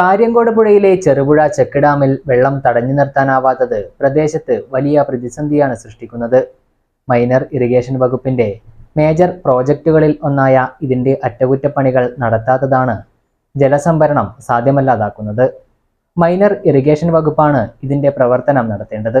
കാര്യങ്കോട് പുഴയിലെ ചെറുപുഴ ചെക്ക് ഡാമിൽ വെള്ളം തടഞ്ഞു നിർത്താനാവാത്തത് പ്രദേശത്ത് വലിയ പ്രതിസന്ധിയാണ് സൃഷ്ടിക്കുന്നത്. മൈനർ ഇറിഗേഷൻ വകുപ്പിന്റെ മേജർ പ്രോജക്റ്റുകളിൽ ഒന്നായ ഇതിന്റെ അറ്റകുറ്റപ്പണികൾ നടത്താത്തതാണ് ജലസംഭരണം സാധ്യമല്ലാതാക്കുന്നത്. മൈനർ ഇറിഗേഷൻ വകുപ്പാണ് ഇതിന്റെ പ്രവർത്തനം നടത്തേണ്ടത്.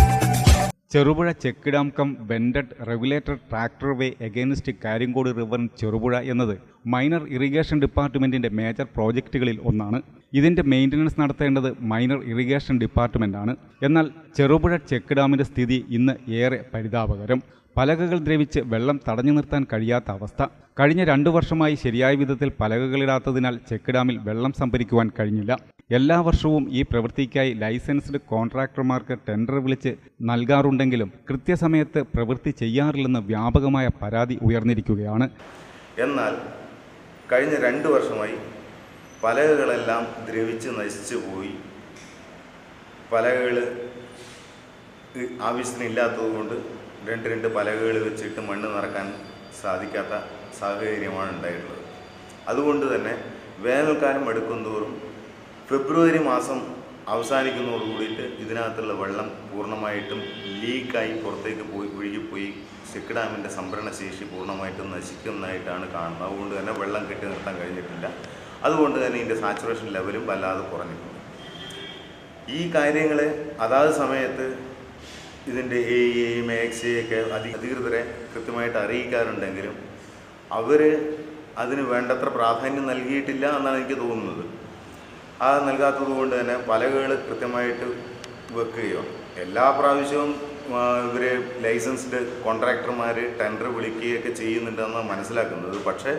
Cherupuzha check dam cum vented regulator tractor way against Karyankode river Cherupuzha എന്നത് മൈനർ ഇറിഗേഷൻ ഡിപ്പാർട്ട്മെന്റിന്റെ മേജർ പ്രോജക്റ്റുകളിൽ ഒന്നാണ്. ഇതിന്റെ മെയിന്റനൻസ് നടത്തേണ്ടത് മൈനർ ഇറിഗേഷൻ ഡിപ്പാർട്ട്മെന്റാണ് എന്നാൽ ചെറുപുഴ ചെക്ക് ഡാമിന്റെ സ്ഥിതി ഇന്ന് ഏറെ പരിതാപകരം. പലകകൾ ദ്രവിച്ച് വെള്ളം തടഞ്ഞു നിർത്താൻ കഴിയാത്ത അവസ്ഥ. കഴിഞ്ഞ രണ്ടു വർഷമായി ശരിയായ വിധത്തിൽ പലകകളിടാത്തതിനാൽ ചെക്ക് ഡാമിൽ വെള്ളം സംഭരിക്കുവാൻ കഴിഞ്ഞില്ല. എല്ലാ വർഷവും ഈ പ്രവൃത്തിക്കായി ലൈസൻസ്ഡ് കോൺട്രാക്ടർമാർക്ക് ടെൻഡർ വിളിച്ച് നൽകാറുണ്ടെങ്കിലും കൃത്യസമയത്ത് പ്രവൃത്തി ചെയ്യാറില്ലെന്ന് വ്യാപകമായ പരാതി ഉയർന്നിരിക്കുകയാണ്. എന്നാൽ കഴിഞ്ഞ രണ്ട് വർഷമായി പലകകളെല്ലാം ദ്രവിച്ച് നശിച്ചു പോയി. പലകകൾ ആവശ്യത്തിനില്ലാത്തതുകൊണ്ട് രണ്ട് രണ്ട് പലകകൾ വെച്ചിട്ട് മണ്ണ് നിറക്കാൻ സാധിക്കാത്ത സാഹചര്യമാണ് ഉണ്ടായിട്ടുള്ളത്. അതുകൊണ്ട് തന്നെ വേനൽക്കാലം എടുക്കുന്തോറും ഫെബ്രുവരി മാസം അവസാനിക്കുന്നതോട് കൂടിയിട്ട് ഇതിനകത്തുള്ള വെള്ളം പൂർണമായിട്ടും ലീക്കായി പുറത്തേക്ക് പോയി ഒഴുകിപ്പോയി. ചെക്ക് ഡാമിന്റെ സംഭരണ ശേഷി പൂർണമായിട്ടും നശിക്കുന്നതായിട്ടാണ് കാണുന്നത്. അതുകൊണ്ട് തന്നെ വെള്ളം കെട്ടി നിർത്താൻ കഴിഞ്ഞിട്ടില്ല. അതുകൊണ്ട് തന്നെ ഇതിന്റെ സാച്ചുറേഷൻ ലെവലും വല്ലാതെ കുറഞ്ഞിട്ടുണ്ട് ഈ കാര്യങ്ങളെ അതാത് സമയത്ത് ഇതിന്റെ എ എയും എക്സയൊക്കെ അധി അധികൃതരെ കൃത്യമായിട്ട് അറിയിക്കാറുണ്ടെങ്കിലും അവർ അതിന് വേണ്ടത്ര പ്രാധാന്യം നൽകിയിട്ടില്ല എന്നാണ് എനിക്ക് തോന്നുന്നത്. ആ നൽകാത്തത് കൊണ്ട് തന്നെ പലകകൾ കൃത്യമായിട്ട് വെക്കുകയോ. എല്ലാ പ്രാവശ്യവും ഇവർ ലൈസൻസ്ഡ് കോൺട്രാക്ടർമാർ ടെൻഡർ വിളിക്കുകയൊക്കെ ചെയ്യുന്നുണ്ടെന്ന് മനസ്സിലാക്കുന്നത്. പക്ഷേ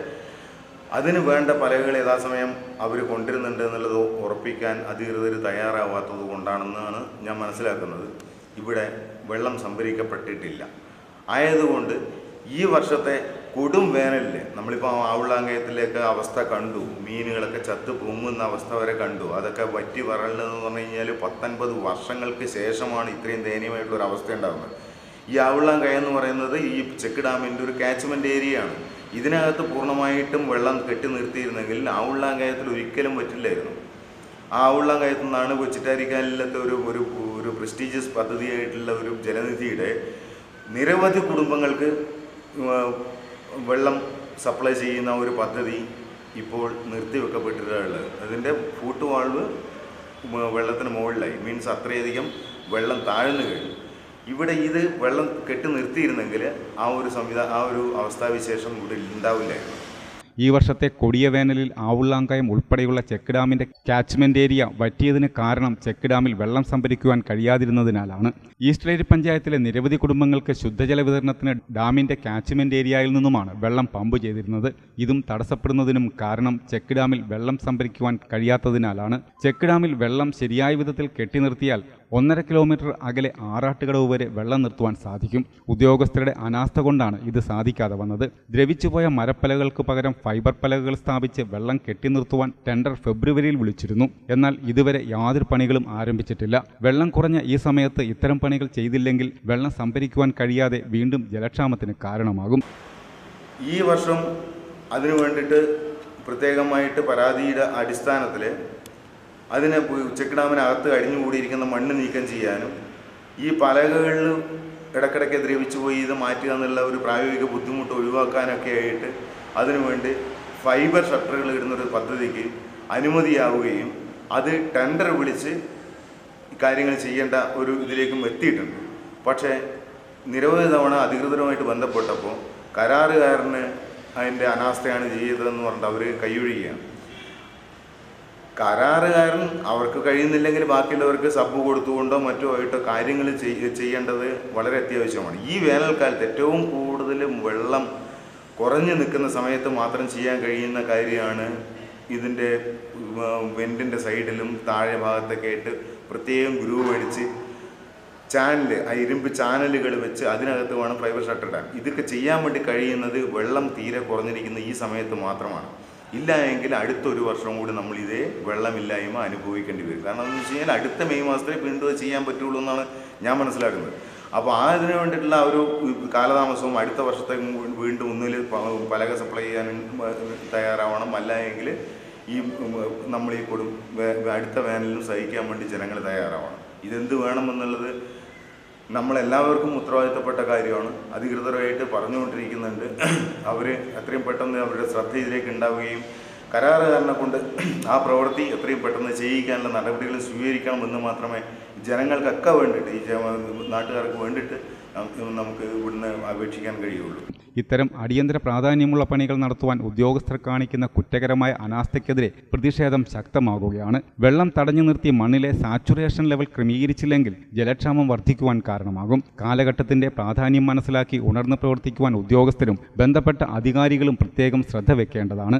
അതിന് വേണ്ട പലകകൾ യഥാസമയം അവർ കൊണ്ടുവരുന്നുണ്ട് എന്നുള്ളത് ഉറപ്പിക്കാൻ അധികൃതർ തയ്യാറാവാത്തത് കൊണ്ടാണെന്നാണ് ഞാൻ മനസ്സിലാക്കുന്നത്. ഇവിടെ വെള്ളം സംഭരിക്കപ്പെട്ടിട്ടില്ല. ആയതുകൊണ്ട് ഈ വർഷത്തെ കൊടും വേനലിൽ നമ്മളിപ്പോൾ ആവുള്ളാങ്കയത്തിലേക്ക് അവസ്ഥ കണ്ടു. മീനുകളൊക്കെ ചത്ത് പൊങ്ങുന്ന അവസ്ഥ വരെ കണ്ടു. അതൊക്കെ വറ്റി വരളെന്ന് പറഞ്ഞു കഴിഞ്ഞാൽ പത്തൊൻപത് വർഷങ്ങൾക്ക് ശേഷമാണ് ഇത്രയും ദയനീയമായിട്ടുള്ള ഒരു അവസ്ഥ ഉണ്ടാകുന്നത് ഈ ആവുള്ളാങ്കയ എന്ന് പറയുന്നത് ഈ ചെക്ക് ഡാമിന്റെ ഒരു കാച്ച്മെന്റ് ഏരിയയാണ്. ഇതിനകത്ത് പൂർണമായിട്ടും വെള്ളം കെട്ടി നിർത്തിയിരുന്നെങ്കിൽ ആവുള്ളാങ്കയത്തിൽ ഒരിക്കലും പറ്റില്ലായിരുന്നു. ആ ആവുള്ളാങ്കയത്തു നിന്നാണ് കൊച്ചിറ്റാരിക്കാലിലത്തെ ഒരു ഒരു ഒരു പ്രസ്റ്റീജിയസ് പദ്ധതിയായിട്ടുള്ള ഒരു ജലനിധിയുടെ നിരവധി കുടുംബങ്ങൾക്ക് വെള്ളം സപ്ലൈ ചെയ്യുന്ന ഒരു പദ്ധതി ഇപ്പോൾ നിർത്തിവെക്കപ്പെട്ടിട്ടുള്ളത്. അതിന്റെ ഫൂട്ട് വാൾവ് വെള്ളത്തിന് മുകളിലായി. മീൻസ് അത്രയധികം വെള്ളം താഴ്ന്നു കഴിഞ്ഞു. ഇവിടെ ഇത് വെള്ളം കെട്ടി നിർത്തിയിരുന്നെങ്കിൽ ആ ഒരു സംവിധാ ആ ഒരു അവസ്ഥാവിശേഷം ഇവിടെ ഉണ്ടാവില്ലായിരുന്നു. ഈ വർഷത്തെ കൊടിയ വേനലിൽ ആവുള്ളാങ്കയം ഉൾപ്പെടെയുള്ള ചെക്ക് ഡാമിന്റെ കാച്ച്മെന്റ് ഏരിയ വറ്റിയതിന് കാരണം ചെക്ക് ഡാമിൽ വെള്ളം സംഭരിക്കുവാൻ കഴിയാതിരുന്നതിനാലാണ്. ഈസ്റ്റ്ലേരി പഞ്ചായത്തിലെ നിരവധി കുടുംബങ്ങൾക്ക് ശുദ്ധജല വിതരണത്തിന് ഡാമിന്റെ കാച്ച്മെന്റ് ഏരിയയിൽ നിന്നുമാണ് വെള്ളം പമ്പ് ചെയ്തിരുന്നത്. ഇതും തടസ്സപ്പെടുന്നതിനും കാരണം ചെക്ക് ഡാമിൽ വെള്ളം സംഭരിക്കുവാൻ കഴിയാത്തതിനാലാണ്. ചെക്ക് ഡാമിൽ വെള്ളം ശരിയായ വിധത്തിൽ കെട്ടി നിർത്തിയാൽ ഒന്നര കിലോമീറ്റർ അകലെ ആറാട്ടുകടവ് വരെ വെള്ളം നിർത്തുവാൻ സാധിക്കും. ഉദ്യോഗസ്ഥരുടെ അനാസ്ഥ കൊണ്ടാണ് ഇത് സാധിക്കാതെ വന്നത്. ദ്രവിച്ചുപോയ മരപ്പലകൾക്ക് പകരം ഫൈബർ പലകകൾ സ്ഥാപിച്ച് വെള്ളം കെട്ടി നിർത്തുവാൻ ടെൻഡർ ഫെബ്രുവരിയിൽ വിളിച്ചിരുന്നു. എന്നാൽ ഇതുവരെ യാതൊരു പണികളും ആരംഭിച്ചിട്ടില്ല. വെള്ളം കുറഞ്ഞ ഈ സമയത്ത് ഇത്തരം പണികൾ ചെയ്തില്ലെങ്കിൽ വെള്ളം സംഭരിക്കുവാൻ കഴിയാതെ വീണ്ടും ജലക്ഷാമത്തിന് കാരണമാകും. ഈ വർഷം അതിനു വേണ്ടിയിട്ട് പ്രത്യേകമായിട്ട് പരാതിയുടെ അടിസ്ഥാനത്തിൽ അതിനെ ഉച്ചക്കിടാമിനകത്ത് ഡാമിനകത്ത് അടിഞ്ഞുകൂടിയിരിക്കുന്ന മണ്ണ് നീക്കം ചെയ്യാനും ഈ പലകകളിൽ ഇടക്കിടയ്ക്ക് ദ്രവിച്ചു പോയി ഇത് മാറ്റുക എന്നുള്ള ഒരു പ്രായോഗിക ബുദ്ധിമുട്ട് ഒഴിവാക്കാനൊക്കെ ആയിട്ട് അതിനുവേണ്ടി ഫൈബർ ഷട്ടറുകൾ ഇടുന്നൊരു പദ്ധതിക്ക് അനുമതിയാവുകയും അത് ടെൻഡർ വിളിച്ച് കാര്യങ്ങൾ ചെയ്യേണ്ട ഒരു ഇതിലേക്കും എത്തിയിട്ടുണ്ട്. പക്ഷേ നിരവധി തവണ അധികൃതരുമായിട്ട് ബന്ധപ്പെട്ടപ്പോൾ കരാറുകാരന് അതിന്റെ അനാസ്ഥയാണ് ചെയ്തതെന്ന് പറഞ്ഞിട്ട് അവർ കൈയൊഴിയുകയാണ്. കരാറുകാരൻ അവർക്ക് കഴിയുന്നില്ലെങ്കിൽ ബാക്കിയുള്ളവർക്ക് സബ് കൊടുത്തുകൊണ്ടോ മറ്റോ ആയിട്ടോ കാര്യങ്ങൾ ചെയ്യേണ്ടത് വളരെ അത്യാവശ്യമാണ്. ഈ വേനൽക്കാലത്ത് ഏറ്റവും കൂടുതൽ വെള്ളം കുറഞ്ഞു നിൽക്കുന്ന സമയത്ത് മാത്രം ചെയ്യാൻ കഴിയുന്ന കാര്യമാണ് ഇതിന്റെ വെന്റിന്റെ സൈഡിലും താഴെ ഭാഗത്തൊക്കെ ആയിട്ട് പ്രത്യേകം ഗ്രൂ മേടിച്ച് ചാനൽ ആ ഇരുമ്പ് ചാനലുകൾ വെച്ച് അതിനകത്ത് വേണം ഫൈബർ ഷട്ടർ ഇടാൻ. ഇതൊക്കെ ചെയ്യാൻ വേണ്ടി കഴിയുന്നത് വെള്ളം തീരെ കുറഞ്ഞിരിക്കുന്ന ഈ സമയത്ത് മാത്രമാണ്. ഇല്ല എങ്കിൽ അടുത്തൊരു വർഷം കൂടി നമ്മൾ ഇതേ വെള്ളമില്ലായ്മ അനുഭവിക്കേണ്ടി വരും. കാരണം എന്ന് വെച്ച് കഴിഞ്ഞാൽ അടുത്ത മെയ് മാസത്തിൽ വീണ്ടും അത് ചെയ്യാൻ പറ്റുള്ളൂ എന്നാണ് ഞാൻ മനസ്സിലാക്കുന്നത്. അപ്പോൾ ആ ഇതിന് വേണ്ടിയിട്ടുള്ള ഒരു കാലതാമസവും അടുത്ത വർഷത്തെ വീണ്ടും ഒന്നിൽ പലക സപ്ലൈ ചെയ്യാൻ തയ്യാറാവണം. അല്ല എങ്കിൽ ഈ നമ്മൾ ഈ കൊടും അടുത്ത വേനലിനും സഹിക്കാൻ വേണ്ടി ജനങ്ങൾ തയ്യാറാവണം. ഇതെന്ത് വേണമെന്നുള്ളത് നമ്മളെല്ലാവർക്കും ഉത്തരവാദിത്തപ്പെട്ട കാര്യമാണ്. അധികൃതരുമായിട്ട് പറഞ്ഞുകൊണ്ടിരിക്കുന്നുണ്ട്. അവർ എത്രയും പെട്ടെന്ന് അവരുടെ ശ്രദ്ധ ഇതിലേക്ക് ഉണ്ടാവുകയും കരാറുകാരനെ കൊണ്ട് ആ പ്രവൃത്തി എത്രയും പെട്ടെന്ന് ചെയ്യിക്കാനുള്ള നടപടികൾ സ്വീകരിക്കണമെന്ന് മാത്രമേ ജനങ്ങൾക്കൊക്കെ വേണ്ടിയിട്ട് ഈ നാട്ടുകാർക്ക് വേണ്ടിയിട്ട് നമുക്ക് ഇവിടുന്ന് അപേക്ഷിക്കാൻ കഴിയുള്ളൂ. ഇത്തരം അടിയന്തര പ്രാധാന്യമുള്ള പണികൾ നടത്തുവാൻ ഉദ്യോഗസ്ഥർ കാണിക്കുന്ന കുറ്റകരമായ അനാസ്ഥയ്ക്കെതിരെ പ്രതിഷേധം ശക്തമാകുകയാണ്. വെള്ളം തടഞ്ഞു നിർത്തി മണ്ണിലെ സാച്ചുറേഷൻ ലെവൽ ക്രമീകരിച്ചില്ലെങ്കിൽ ജലക്ഷാമം വർദ്ധിക്കുവാൻ കാരണമാകും. കാലഘട്ടത്തിന്റെ പ്രാധാന്യം മനസ്സിലാക്കി ഉണർന്ന് പ്രവർത്തിക്കുവാൻ ഉദ്യോഗസ്ഥരും ബന്ധപ്പെട്ട അധികാരികളും പ്രത്യേകം ശ്രദ്ധ വെക്കേണ്ടതാണ്.